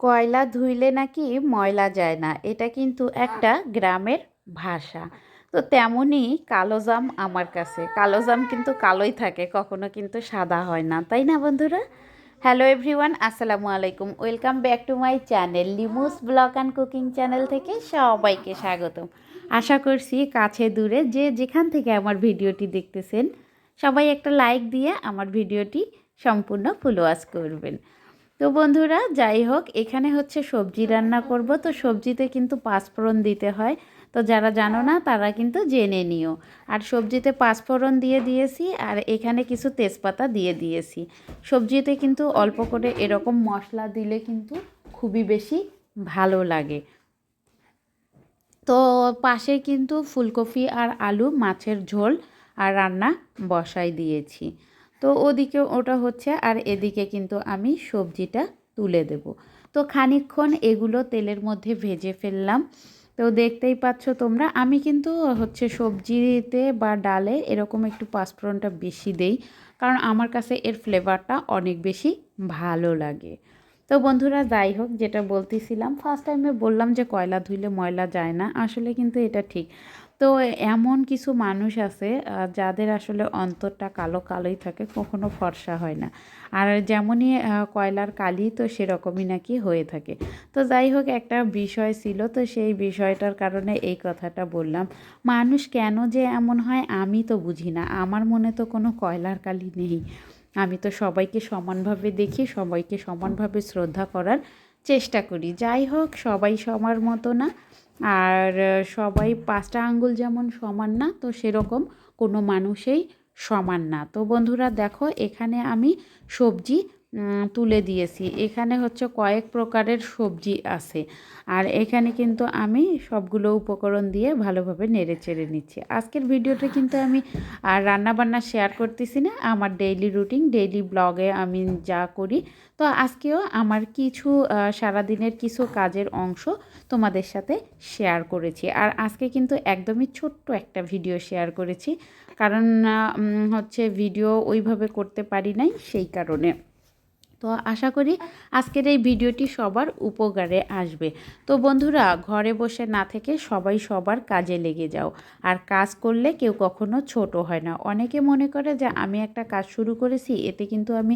কয়লা ধুইলে নাকি ময়লা যায় না? এটা কিন্তু একটা গ্রামের ভাষা। তো তেমনই কালো জাম আমার কাছে। কালো জাম কিন্তু কালোই থাকে, কখনো কিন্তু সাদা হয় না। তাই না বন্ধুরা? হ্যালো এভরিওয়ান আসসালামু আলাইকুম। Welcome back to my channel Limus blog and cooking channel থেকে সবাইকে স্বাগতম। আশা করছি কাছে দূরে যে যেখান থেকে আমার ভিডিওটি দেখতেছেন, সবাই একটা লাইক দিয়ে আমার ভিডিওটি সম্পূর্ণ ফুল ওয়াশ করবেন। তো বন্ধুরা, যাই হোক, এখানে হচ্ছে সবজি রান্না করব। তো সবজিতে কিন্তু পাঁচফোড়ন দিতে হয়। তো যারা জানো না, তারা কিন্তু জেনে নিও। আর সবজিতে পাঁচফোড়ন দিয়ে দিয়েছি, আর এখানে কিছু তেজপাতা দিয়ে দিয়েছি। সবজিতে কিন্তু অল্প করে এরকম মশলা দিলে কিন্তু খুবই বেশি ভালো লাগে। তো পাশে কিন্তু ফুলকপি আর আলু মাছের ঝোল আর রান্না বসাই দিয়েছি। তো ওদিকে ওটা হচ্ছে আর এদিকে কিন্তু আমি সবজিটা তুলে দেব। তো খানিকক্ষণ এগুলো তেলের মধ্যে ভেজে ফেললাম। তো দেখতেই পাচ্ছ তোমরা, আমি কিন্তু হচ্ছে সবজিতে বা ডালে এরকম একটু পাঁচফোড়নটা বেশি দেই, কারণ আমার কাছে এর ফ্লেভারটা অনেক বেশি ভালো লাগে। তো বন্ধুরা, যাই হোক, যেটা বলতেছিলাম ফার্স্ট টাইমে বললাম যে কয়লা ধুইলে ময়লা যায় না, আসলে কিন্তু এটা ঠিক। তো এমন কিছু মানুষ আছে যাদের আসলে অন্তরটা কালো কালোই থাকে, কখনো ফর্সা হয় না। আর যেমনই কয়লার কালি তো সেরকমই নাকি হয়ে থাকে। তো যাই হোক, একটা বিষয় ছিল, তো সেই বিষয়টার কারণে এই কথাটা বললাম। মানুষ কেন যে এমন হয়, আমি তো বুঝি না। আমার মনে তো কোনো কয়লার কালি নেই। আমি তো সবাইকে সমানভাবে দেখি, সবাইকে সমানভাবে শ্রদ্ধা করার চেষ্টা করি। যাই হোক, সবাই সবার মতো না। আর সবাই পাঁচটা আঙ্গুল যেমন সমান না, তো সেরকম কোনো মানুষেই সমান না। তো বন্ধুরা দেখো, এখানে আমি সবজি তুলে দিয়েছি। এখানে হচ্ছে কয়েক প্রকারের সবজি আছে। আর এখানে কিন্তু আমি সবগুলো উপকরণ দিয়ে ভালোভাবে নেড়ে চেড়ে নিচ্ছি। আজকের ভিডিওটা কিন্তু আমি আর রান্নাবান্না শেয়ার করতেছি না। আমার ডেইলি রুটিন ডেইলি ব্লগে আমি যা করি। তো আজকেও আমার কিছু সারাদিনের কিছু কাজের অংশ তোমাদের সাথে শেয়ার করেছি। আর আজকে কিন্তু একদমই ছোট্ট একটা ভিডিও শেয়ার করেছি। কারণ হচ্ছে ভিডিও ওইভাবে করতে পারি নাই সেই কারণে। তো আশা করি আজকের এই ভিডিওটি সবার উপকারে আসবে। তো বন্ধুরা, ঘরে বসে না থেকে সবাই সবার কাজে লেগে যাও। আর কাজ করলে কেউ কখনো ছোট হয় না। অনেকে মনে করে যে, আমি একটা কাজ শুরু করেছি, এতে কিন্তু আমি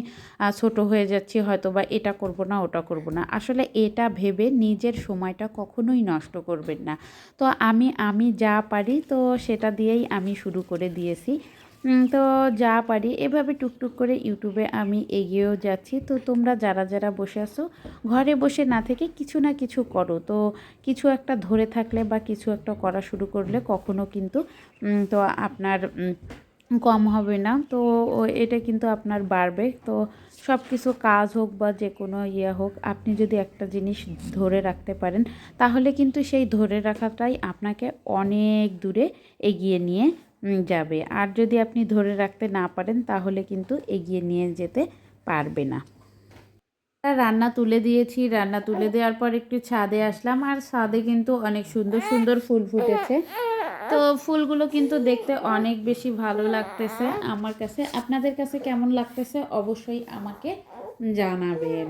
ছোট হয়ে যাচ্ছি। হয়তো বা এটা করব না, ওটা করব না। আসলে এটা ভেবে নিজের সময়টা কখনোই নষ্ট করবেন না। তো আমি আমি যা পারি, তো সেটা দিয়েই আমি শুরু করে দিয়েছি। তো যা পারি, এভাবে টুকটুক করে ইউটিউবে আমি এগিয়েও যাচ্ছি। তো তোমরা যারা যারা বসে আছো, ঘরে বসে না থেকে কিছু না কিছু করো। তো কিছু একটা ধরে থাকলে বা কিছু একটা করা শুরু করলে কখনো কিন্তু তো আপনার কম হবে না। তো এটা কিন্তু আপনার বাড়বে। তো সব কিছু কাজ হোক বা যে কোনো ইয়ে হোক, আপনি যদি একটা জিনিস ধরে রাখতে পারেন, তাহলে কিন্তু সেই ধরে রাখাটাই আপনাকে অনেক দূরে এগিয়ে নিয়ে যাবে। আর যদি আপনি ধরে রাখতে না পারেন, তাহলে কিন্তু এগিয়ে নিয়ে যেতে পারবে না। রান্না তুলে দিয়েছি। রান্না তুলে দেওয়ার পর একটু ছাদে আসলাম। আর ছাদে কিন্তু অনেক সুন্দর সুন্দর ফুল ফুটেছে। তো ফুলগুলো কিন্তু দেখতে অনেক বেশি ভালো লাগতেছে। আমার কাছে, আপনাদের কাছে কেমন লাগতেছে? অবশ্যই আমাকে জানাবেন।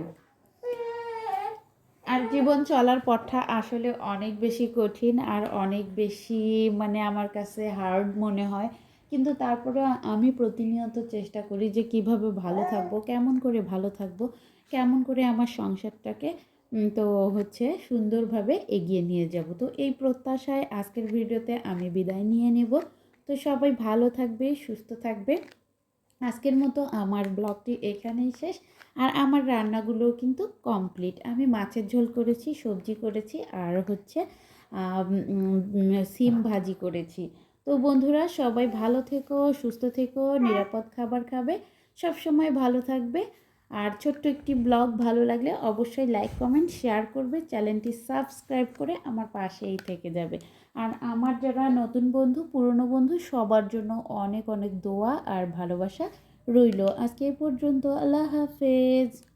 আর জীবন চলার পথটা আসলে অনেক বেশি কঠিন আর অনেক বেশি মানে আমার কাছে হার্ড মনে হয়। কিন্তু তারপরে আমি প্রতিনিয়ত চেষ্টা করি যে কীভাবে ভালো থাকব, কেমন করে ভালো থাকব, কেমন করে আমার সংসারটাকে তো হচ্ছে সুন্দরভাবে এগিয়ে নিয়ে যাব। তো এই প্রত্যাশায় আজকের ভিডিওতে আমি বিদায় নিয়ে নেব। তো সবাই ভালো থাকবে, সুস্থ থাকবে। আজকের মতো আমার ব্লগটি এখানেই শেষ। আর আমার রান্নাগুলো কিন্তু কমপ্লিট আমি মাছের ঝোল করেছি, সবজি করেছি, আর হচ্ছে সিম ভাজি করেছি। তো বন্ধুরা, সবাই ভালো থেকো, সুস্থ থেকো, নিরাপদ খাবার খাবে। সব সময় ভালো থাকবে। আর ছোট্ট একটি ব্লগ ভালো লাগলে অবশ্যই লাইক, কমেন্ট, শেয়ার করবে। চ্যানেলটি সাবস্ক্রাইব করে আমার পাশেই থেকে যাবে। আর আমার যারা নতুন বন্ধু, পুরনো বন্ধু, সবার জন্য অনেক অনেক দোয়া আর ভালোবাসা রইল। আজকে পর্যন্ত, আল্লাহ হাফেজ।